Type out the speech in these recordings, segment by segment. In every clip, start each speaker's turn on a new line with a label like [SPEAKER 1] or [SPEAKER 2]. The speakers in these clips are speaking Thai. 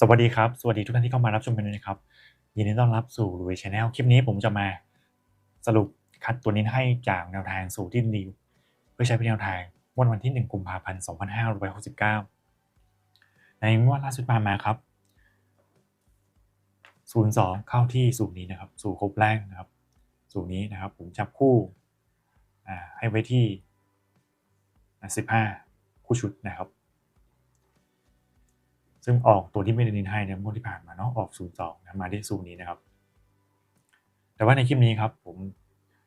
[SPEAKER 1] สวัสดีครับ สวัสดีทุกท่านที่เข้ามารับชมกันด้วยนะครับ ยินดีต้อนรับสู่รู y ช n แนลคลิปนี้ผมจะมาสรุปคัดตัวนี้ให้จากแนวทางสู่ที่ดีเพื่อใช้เป็นแนวทางวันวันที่ 1 กุมภาพันธ์ 2569 ในงวดล่าสุดผ่านมาครับ 02 เข้าที่สูตรนี้นะครับ สู่ครบแรกนะครับ สูตรนี้นะครับ ผมจับคู่อ่าให้ไว้ที่อ่า15 คู่ชุดนะครับ ซึ่งออกตัวที่ไม่ได้นินให้ในงวดที่ผ่านมาเนาะออก 02นะมาที่สูนี้นะครับ แต่ว่าในคลิปนี้ครับผม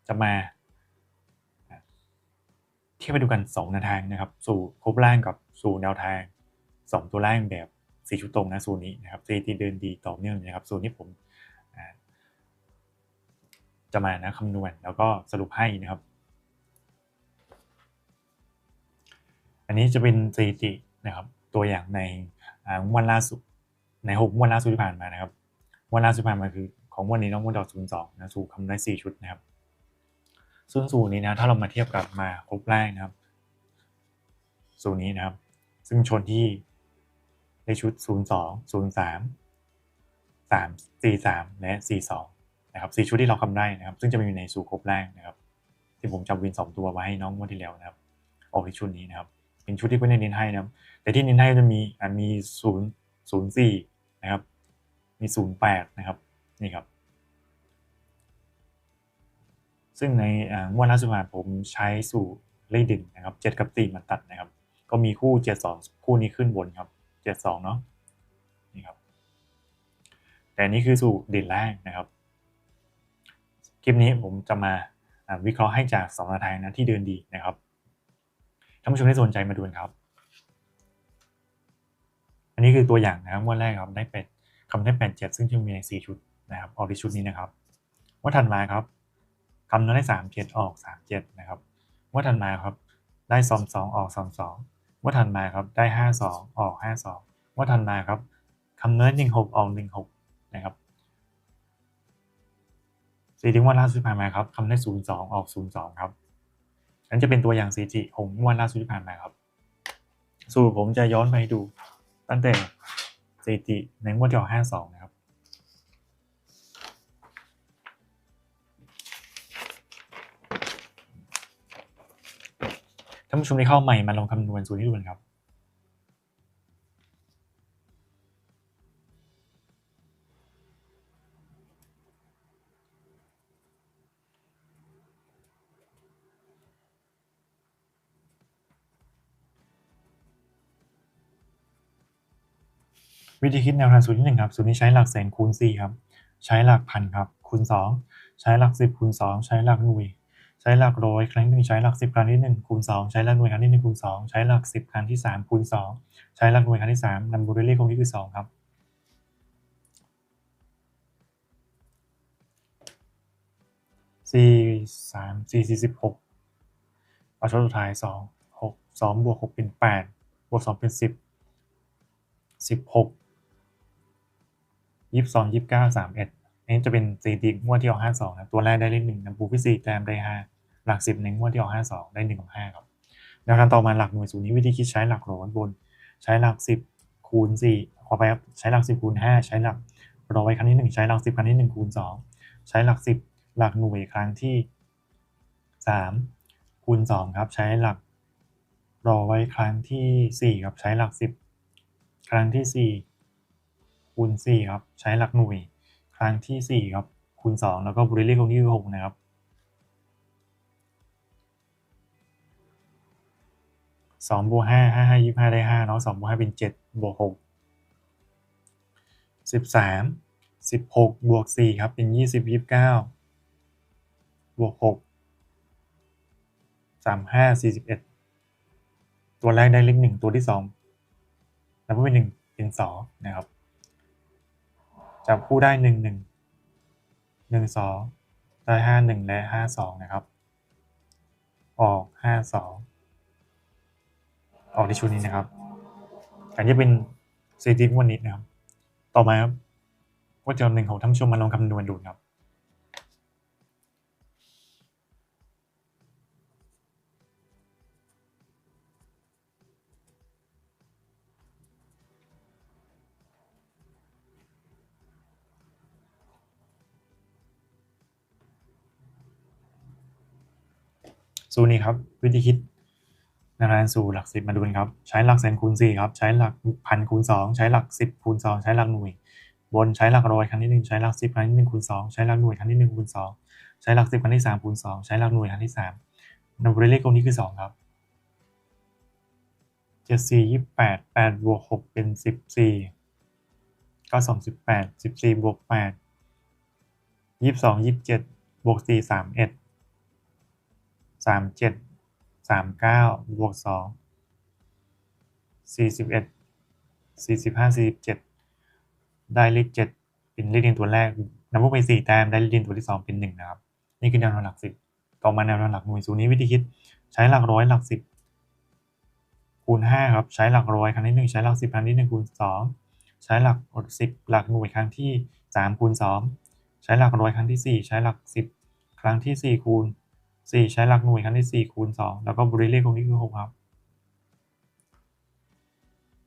[SPEAKER 1] จะมาเทียบไปดูกัน2แนวทางนะครับ สู่ครบล่างกับสู่แนวทาง 2 ตัวล่างแบบสีชุดตรงนะสูตรนี้นะครับสถิติเดินดีต่อเนื่องนะครับสูตรนี้ผมจะมานะคำนวณแล้วก็สรุปให้นะครับ อันนี้จะเป็นสถิตินะครับ ตัวอย่างใน งวดล่าสุดในหกงวดล่าสุดที่ผ่านมานะครับงวดล่าสุดที่ผ่านมาคือของวันนี้น้องงวดดอกศูนย์สองนะสูคำได้สี่ชุดนะครับซึ่งสูตรนี้นะถ้าเรามาเทียบกับมาครบแรกนะครับ สูตรนี้นะครับ ซึ่งชนที่ในชุด 02 03 3 43 และ 42 นะครับสี่ชุดที่เราคำได้นะครับ ซึ่งจะมีอยู่ในสูตรครบแรกนะครับ ที่ผมจำวิน 2 ตัวไว้ให้น้องงวดที่แล้วนะครับ ออกในชุดนี้นะครับ เป็นชุดที่เพื่อนเน้นให้นะครับ แต่ที่เน้นให้จะมีอ่ามี0 04นย์สี่นะครับ มี08นย์แปดนะครับนี่ครับ ซึ่งในงวดล่าสุดมาผมใช้สูตรเลขเด่นนะครับ7กับ4มาตัดนะครับ ก็มีคู่72คู่นี้ขึ้นบนครับ72เนาะนี่ครับ แต่นี้คือสูตรเด่นแรกนะครับคลิปนี้ผมจะมาวิเคราะห์ให้จาก2แนวทางนะที่เดินดีนะครับท่านผู้ชมที่สนใจมาดูนครับ อันนี้คือตัวอย่างนะครับงวันแรกครับได้เป็ดคำได้แปดเจ็ดซึ่งจะมีในสี่ชุดนะครับออกที่ชุดนี้นะครับว่าถัดมาครับคำนั้นได้สามเจ็ดออกสามเจ็ดนะครับว่าถัดมาครับได้สองสองออกสองสองว่าถัดมาครับได้ห้าสองออกห้าสองว่าถัดมาครับคำเนื้อหนึ่งหกออกหนึ่งหกนะครับสี่ถึงวันล่าสุดผ่านมาครับคำได้ศูนย์สองออกศูนย์สองครับอันจะเป็นตัวอย่าง CG ของงวดล่าสุดที่ผ่านมาครับ สูตรผมจะย้อนไปดู ตั้งแต่สถิติในงวดที่ออก52 นะครับ ท่านผู้ชมที่เข้าใหม่มาลองคำนวณสูตรนี้ดูนะครับ วิธีคิดแนวทางสูตรที่หนึ่งครับสูตรนี้ใช้หลักแสนคูณ4ครับ ใช้หลักพันครับคูณ2ใช้หลัก10คูณ2ใช้หลักหน่วย ใช้หลักร้อยครั้งที่หนึ่งใช้หลัก10ครั้งที่1คูณ2ใช้หลักหน่วยครั้งที่1คูณ2ใช้หลัก10ครั้งที่3คูณ2ใช้หลักหน่วยครั้งที่3นำบวกด้วยเลขคงที่คือ2ครับสี่สามสี่สี่สิบหกเอาช่วสุดท้ายสองหกสองบวกหกเป็นแปดบวกสองเป็นสิบสิบหก ยี่สิบสองยี่สิบเก้าสามเอ็ดนนี้จะเป็นสถิติงวดที่ออกห้าสองนะตัวแรกได้เลขหนึ่งนะปูพิสีแต้มได้ห้าหลักสิบในงวดที่ออกห้าสองได้หนึ่งกับห้าครับแนวทางต่อมาหลักหน่วยสูตรนี้วิธีคิดใช้หลักร้อยบน ใช้หลักสิบคูณสี่ขอไปครับใช้หลักสิบคูณห้าใช้หลักร้อยครั้งที่หนึ่งใช้หลักสิบครั้งที่หนึ่งคูณสองใช้หลักสิบหลักหน่วยครั้งที่สามคูณสองครับใช้หลักร้อยครั้งที่สี่ครับใช้หลักสิบครั้งที่สี่ คูณสี่ครับใช้หลักหน่วย ครั้งที่สี่ครับคูณสองแล้วก็บริเลขคงที่หกนะครับสองบวกห้าห้าห้ายี่ห้าได้ห้าเนาะสองบวกห้าเป็นเจ็ดบวกหกสิบสามสิบหกบวกสี่ครับเป็นยี่สิบยี่สิบเก้าบวกหกสามห้าสี่สิบเอ็ดตัวแรกได้เลขหนึ่งตัวที่สองนับว่าเป็นหนึ่งเป็นสองนะครับ จับคู่ได้หนึ่งหนึ่งหนึ่งสองได้ห้าหนึ่งและห้าสองนะครับ ออกห้าสองออกในชุดนี้นะครับอันนี้เป็นสถิติงวันนี้นะครับ ต่อมาครับว่าจะหนึ่งของท่านผู้ชมมาลองคำนวณดูครับ สูตรนี้ครับวิธีคิดแนวทางสู่หลักสิบมาดูกันครับ ใช้หลักแสนคูณสี่ครับ ใช้หลักพันคูณสองใช้หลักสิบคูณสองใช้หลักหน่วย บนใช้หลักร้อยครั้งที่หนึ่งใช้หลักสิบครั้งที่หนึ่งคูณสองใช้หลักหน่วยครั้งที่หนึ่งคูณสองใช้หลักสิบครั้งที่สามคูณสองใช้หลักหน่วยครั้งที่สามนับเลขตรงนี้คือสองครับเจ็ดสี่ยี่แปดแปดบวกหกเป็นสิบสี่ก็สองสิบแปดสิบสี่บวกแปดยี่สิบสองยี่สิบเจ็ดบวกสี่สามเอ็ด สามเจ็ดสามเก้าบวกสองสี่สิบเอ็ดสี่สิบห้าสี่สิบเจ็ดได้เลขเจ็ดเป็นเลขเรียงตัวแรกนับพวกไปสี่แต้มได้เลขเรียงตัวที่สองเป็นหนึ่งนะครับ นี่คือแนวทางหลักสิบต่อมาแนวทางหลักหน่วยสูตรนี้วิธีคิดใช้หลักร้อยหลักสิบคูณห้าครับใช้หลักร้อยครั้งที่หนึ่งใช้หลักสิบครั้งที่หนึ่งคูณสองใช้หลักสิบหลักหน่วยครั้งที่สามคูณสองใช้หลักร้อยครั้งที่สี่ใช้หลักสิบครั้งที่สี่คูณ สี่ใช้หลักหน่วยครั้งที่สี่คูณสองแล้วก็บริเลขตรงนี้คือหกครับ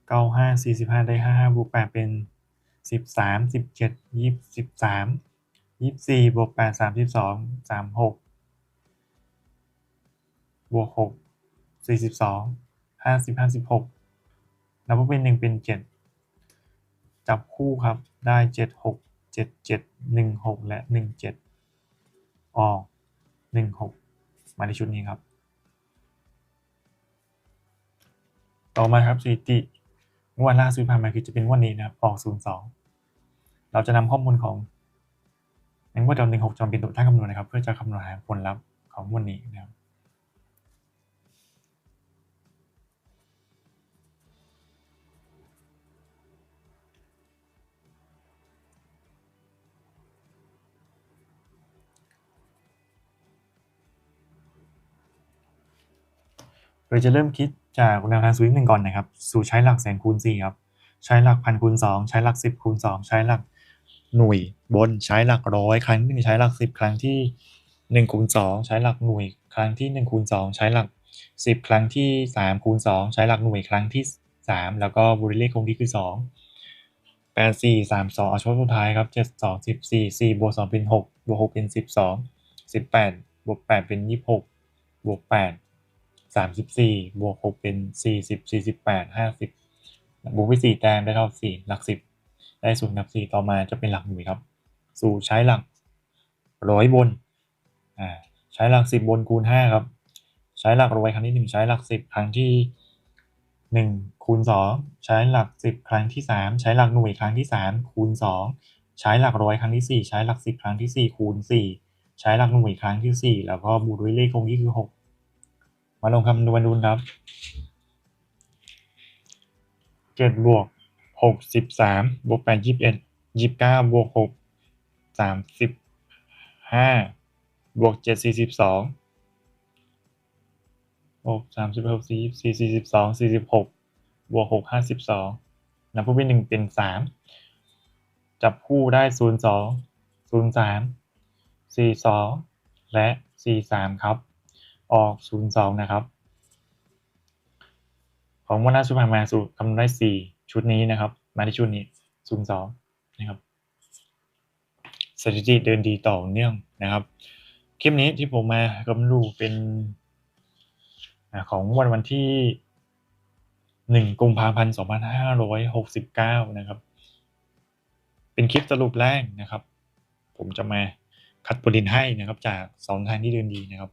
[SPEAKER 1] เก้าห้าสี่สิบห้าได้ห้าห้าบวกแปดเป็นสิบสามสิบเจ็ดยี่สิบสามยี่สิบสี่บวกแปดสามสิบสองสามหกบวกหกสี่สิบสองห้าสิบห้าสิบหกนับว่าเป็นหนึ่งเป็นเจ็ดจับคู่ครับได้เจ็ดหกเจ็ดเจ็ดหนึ่งหกและหนึ่งเจ็ดออกหนึ่งหก มาในชุดนี้ครับ ต่อมาครับสถิติงวดล่าสุดผ่านมาคือจะเป็นงวันนี้นะครับออกศูนย์สองเราจะนำข้อมูลของในงวดเดือนหนึ่งหกจำเป็นตัวท่าคำนวณนะครับ เพื่อจะคำนวณหาผลลัพธ์ของงวันนี้นะครับ เราจะเริ่มคิดจากแนวทางสูตรหนึ่งก่อนนะครับ สู่ใช้หลักแสนคูณ4ครับ ใช้หลักพันคูณ2ใช้หลัก10คูณ2ใช้หลักหน่วยบนใช้หลักร้อยครั้งที่หนึ่งใช้หลัก10ครั้งที่1คูณ2ใช้หลักหน่วยครั้งที่1คูณ2ใช้หลัก10ครั้งที่3คูณ2ใช้หลักหน่วยครั้งที่3แล้วก็บริเลขคงที่คือ2 8 4 3 2เอาช่วงสุดท้ายครับ7 2 14 4บวก2เป็น6บวก6เป็น12 18บวก8เป็น26บวก8สามสิบสี่บวกหกเป็นสี่สิบสี่สิบแปด ห้าสิบบวกไปสี่แต้มได้เท่าสี่หลักสิบได้ศูนย์กับสี่ต่อมาจะเป็นหลักหน่วยครับ สู่ใช้หลักร้อยบน อ่า ใช้หลักสิบบนคูณห้าครับ ใช้หลักร้อยครั้งที่หนึ่งใช้หลักสิบครั้งที่หนึ่งคูณสองใช้หลักสิบครั้งที่สามใช้หลักหน่วยครั้งที่สามคูณสองใช้หลักร้อยครั้งที่สี่ใช้หลักสิบครั้งที่สี่คูณสี่ใช้หลักหน่วยครั้งที่สี่แล้วก็บวกด้วยเลขคงที่คือหก มาลงคำนวณดูครับเจ็ดบวกหกสิบสามบวกแปดยี่สิบเอ็ดยี่สิบเก้าบวกหกสามสิบห้าบวกเจ็ดสี่สิบสองบวกสามสิบหกสี่สี่สี่สิบสองสี่สิบหกบวกหกห้าสิบสองนับผู้เป็นหนึ่งเป็นสามจับคู่ได้ศูนย์สองศูนย์สามสี่สองและสี่สามครับ ออก 02 นะครับ ของวันหน้าชุดผ่านมาสู่คำได้ 4 ชุดนี้นะครับ มาที่ชุดนี้ 02 นะครับสถิติเดินดีต่อเนื่องนะครับ คลิปนี้ที่ผมมากำลูเป็นของวันวันที่ 1 กุมภาพันธ์ 2569 นะครับ เป็นคลิปสรุปแรกนะครับ ผมจะมาคัดบทเรียนให้นะครับ จากสองทางที่เดินดีนะครับ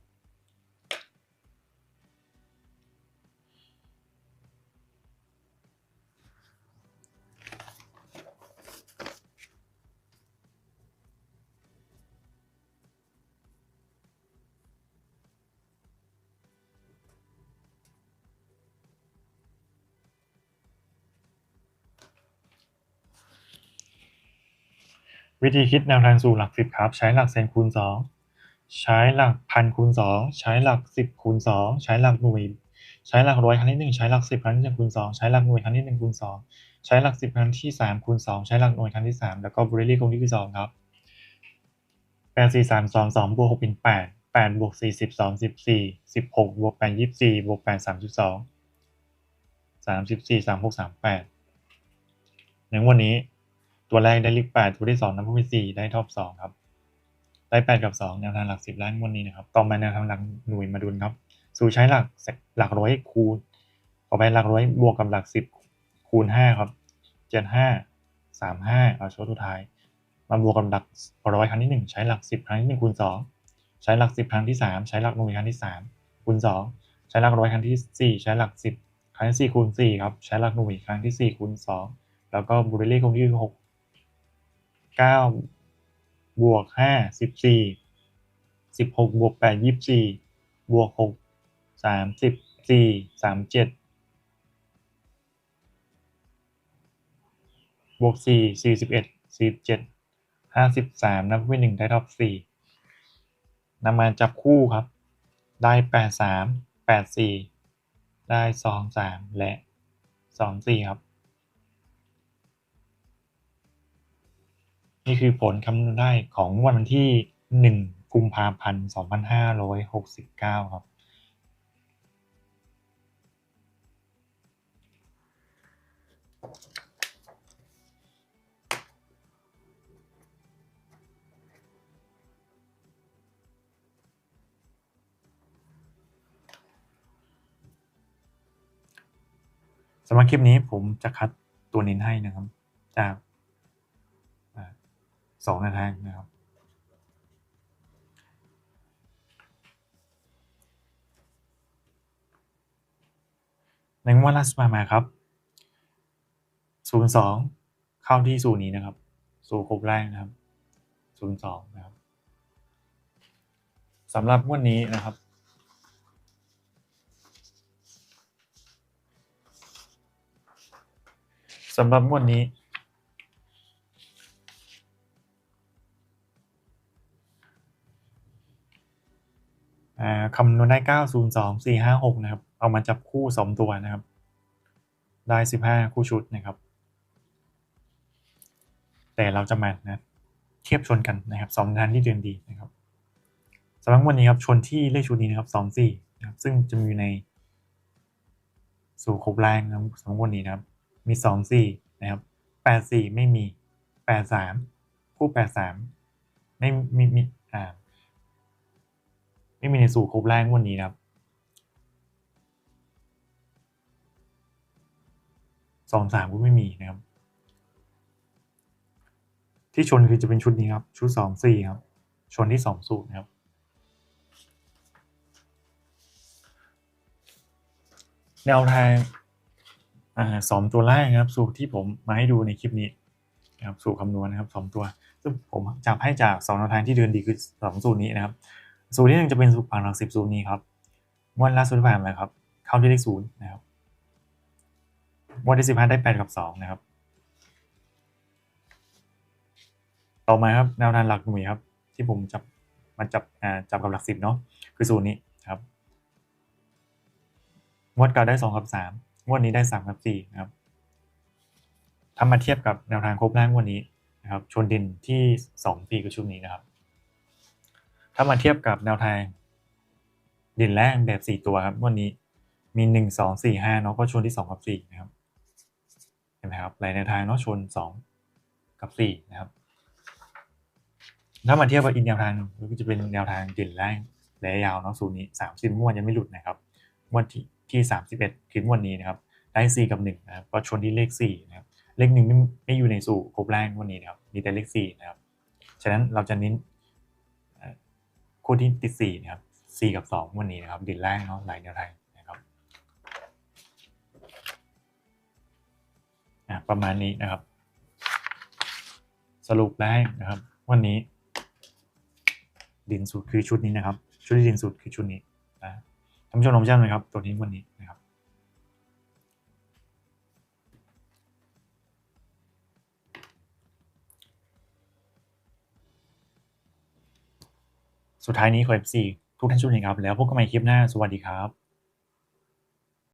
[SPEAKER 1] วิธีคิดแนวทางสู่หลักสิบครับ ใช้หลักเซนคูณสองใช้หลักพันคูณสองใช้หลักสิบคูณสองใช้หลักหน่วยใช้หลักร้อยครั้งที่หนึ่งใช้หลักสิบครั้งที่หนึ่งคูณสองใช้หลักหน่วยครั้งที่หนึ่งคูณสองใช้หลักสิบครั้งที่สามคูณสองใช้หลักหน่วยครั้งที่สามแล้วก็บริเลขคงที่คือสองครับแปดสี่สามสองสองบวกหกเป็นแปดแปดบวกสี่สิบสองสิบสี่สิบหกบวกแปดยี่สิบสี่บวกแปดสามสิบสองสามสิบสี่สามหกสามแปดในวันนี้ ตัวแรกได้เลขแปดตัวที่สองนับเป็นสี่ได้ท็อปสองครับ ได้แปดกับสองแนวทางหลักสิบล้านวันนี้นะครับ ต่อมาแนวทางหลักหน่วยมาดูครับ สูตรใช้หลักหลักร้อยคูณต่อไปหลักร้อยบวกกับหลักสิบคูณห้าครับเจ็ดห้าสามห้าเอาช่วงสุดท้าย มาบวกกับหลักร้อยครั้งที่หนึ่งใช้หลักสิบครั้งที่หนึ่งคูณสองใช้หลักสิบครั้งที่สามใช้หลักหน่วยครั้งที่สามคูณสองใช้หลักร้อยครั้งที่สี่ใช้หลักสิบครั้งที่สี่คูณสี่ครับ ใช้หลักหน่วยครั้งที่สี่คูณสองแล้วก็บวกด้วยเลขคงที่หก เก้าบวกห้าสิบสี่สิบหกบวกแปดยี่สิบสี่บวกหกสามสิบสี่สามเจ็ดบวกสี่สี่สิบเอ็ดสี่เจ็ดห้าสิบสามนับเป็นหนึ่งได้ท็อปสี่นำมาจับคู่ครับ ได้แปดสามแปดสี่ได้สองสามและสองสี่ครับ นี่คือผลคำนวณได้ของวันที่หนึ่งกุมภาพันธ์สองพันห้าร้อยหกสิบเก้าครับ สำหรับคลิปนี้ผมจะคัดตัวเน้นให้นะครับ จาก สองแนวทางนะครับในงวดล่าสุดมาครับ02เข้าที่สูตรนี้นะครับสูตรครบแรกนะครับ02นะครับสำหรับวดนี้นะครับสำหรับงวดนี้ คำนวณได้ 902 456 นะครับ เอามาจับคู่ 2 ตัวนะครับ ได้ 15 คู่ชุดนะครับ แต่เราจะมานะเทียบชนกันนะครับสองทางที่เดินดีนะครับสำหรับวันนี้ครับชนที่เลขชุดนี้นะครับ2 4นะครับซึ่งจะมีอยู่ในสู่ครบแรงนะครับสำหรับวันนี้นะครับ มี2 4นะครับ8 4ไม่มี8 3คู่8 3ไม่มีมีอ่า ไม่มีในสู่ครบแรงวันนี้นะครับสองสามก็ไม่มีนะครับ ที่ชนคือจะเป็นชุดนี้ครับ ชุดสองสี่ครับ ชนที่สองสูตรนะครับแนวทางอ่าสองตัวแรกนะครับ สูตรที่ผมมาให้ดูในคลิปนี้นะครับ สูตรคำนวณนะครับสองตัว ซึ่งผมจับให้จากสองแนวทางที่เดินดีคือสองสูตรนี้นะครับ สูตรที่หนึ่งจะเป็นสูตรฝั่งหลักสิบสูตรนี้ครับงวดล่าสุดที่ผ่านมาครับ เข้าที่เลขศูนย์นะครับงวดที่สิบห้าได้แปดกับสองนะครับ ต่อมาครับแนวทางหลักหน่วยครับ ที่ผมจับมาจับอ่าจับกับหลักสิบเนาะคือสูตรนี้ครับงวดเก่าได้สองกับสามงวดนี้ได้สามกับสี่นะครับถ้ามาเทียบกับแนวทางครบแรกวันนี้นะครับ ชนดินที่สองปีกับชุดนี้นะครับ ถ้ามาเทียบกับแนวทางดินแรกแบบสี่ตัวครับวันนี้มีหนึ่งสองสี่ห้าเนาะก็ชนที่สองกับสี่นะครับเห็นไหมครับหลายแนวทางเนาะชนสองกับสี่นะครับ ถ้ามาเทียบกับอีกแนวทางก็จะเป็นแนวทางดินแรกระยะยาวเนาะสูตรนี้สามสิบงวดยังไม่หลุดนะครับงวดที่ที่สามสิบเอ็ดคืองวดนี้นะครับ ได้สี่กับหนึ่งนะครับก็ชนที่เลขสี่นะครับเลขหนึ่งไม่ไม่อยู่ในสูตรครบแรกงวันนี้นะครับมีแต่เลขสี่นะครับฉะนั้นเราจะเน้น คู่ที่ติดสี่นะครับสี่กับสองวันนี้นะครับดินแรกเนาะหลายแนวทยนะครับอะประมาณนี้นะครับ สรุปแรกนะครับ วันนี้ ดินสุดคือชุดนี้นะครับ ชุดที่ดินสุดคือชุดนี้นะท่านผู้ชมลองจำเลยครับ ตัวนี้วันนี้ สุดท้ายนี้ขอเอฟซีทุกท่านช่วยนะครับ แล้วพบกันใหม่คลิปหน้า สวัสดีครับ